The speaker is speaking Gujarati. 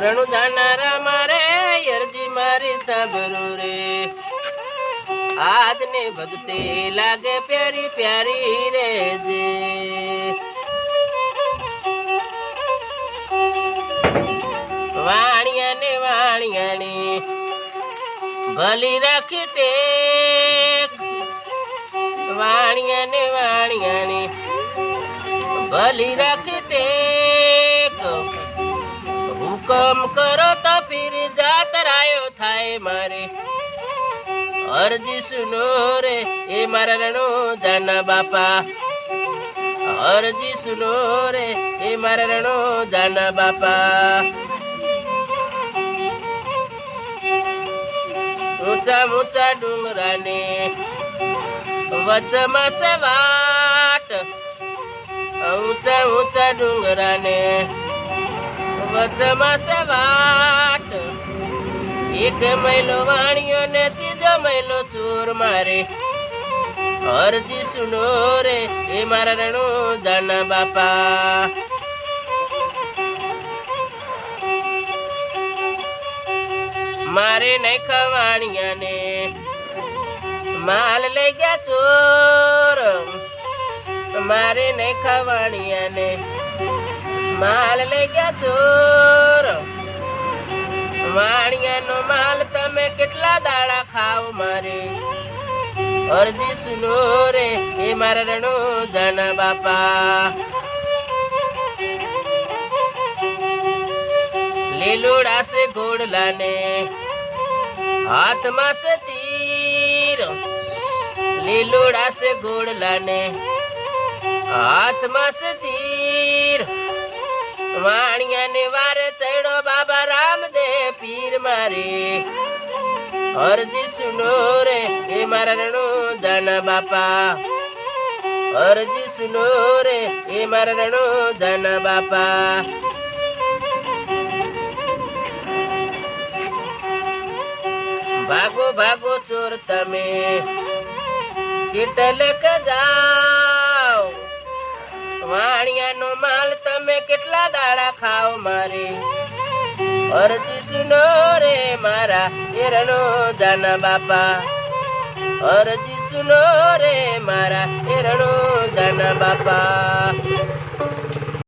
રણુ જાનારા મારે, અરજી મારી સાંભળો રે. આજને ભક્તિ લાગે પ્યારી પ્યારી રે જે. વાણિયા ને ભલી રાખી ટેક. વાણિયા ને વાણિયાની ભલી રાખી હુકમ કરો તો ફીર જાતરાયો થાય મારે. અરજી સુનો રે એ મારા રણો જાના બાપા. અરજી સુનો રે એ મારા રણો જાના બાપા. ઊંચા ઊંચા ડુંગરાને વચમાં સવાટ. ઊંચા ઊંચા ડુંગરાને વચમાં સવાટ. એક મહિલો વાણિયો ને ત્રીજો મહિલો ચોર મારે. હરજી સુનો રે, એ મારા રણો જાના બાપા. મારે નહીં ખવાણિયાને માલ લઈ ગયા ચોર. મારે નહીં ખવાણિયાને માલ લઈ ગયા ચોર. વાણિયાનો માલ તમે કેટલા દાડા ખાવ મારે? અરજી સુનો રે, એ મારા રણો જાના બાપા. લીલોડા સે ઘોડલાને હાથમાં સે તીર. લીલોડા સે ઘોડલાને હાથમાં સે તીર. વાણિયાને વાર ચડો બાબા રામદેવ પીર મારે. અરજી સુનો રે એ મારા રણો જાના બાપા. અરજી સુનો રે એ મારા રણો જાના બાપા. ભાગો ભાગો ચોર તમે. કેટલક જાઓ વાણિયાનો માલ તમે કેટલા દાડા ખાઓ મારે? અરજી સુનો રે મારા એરણો જાના બાપા. અરજી સુનો રે મારા એરણો જાના બાપા.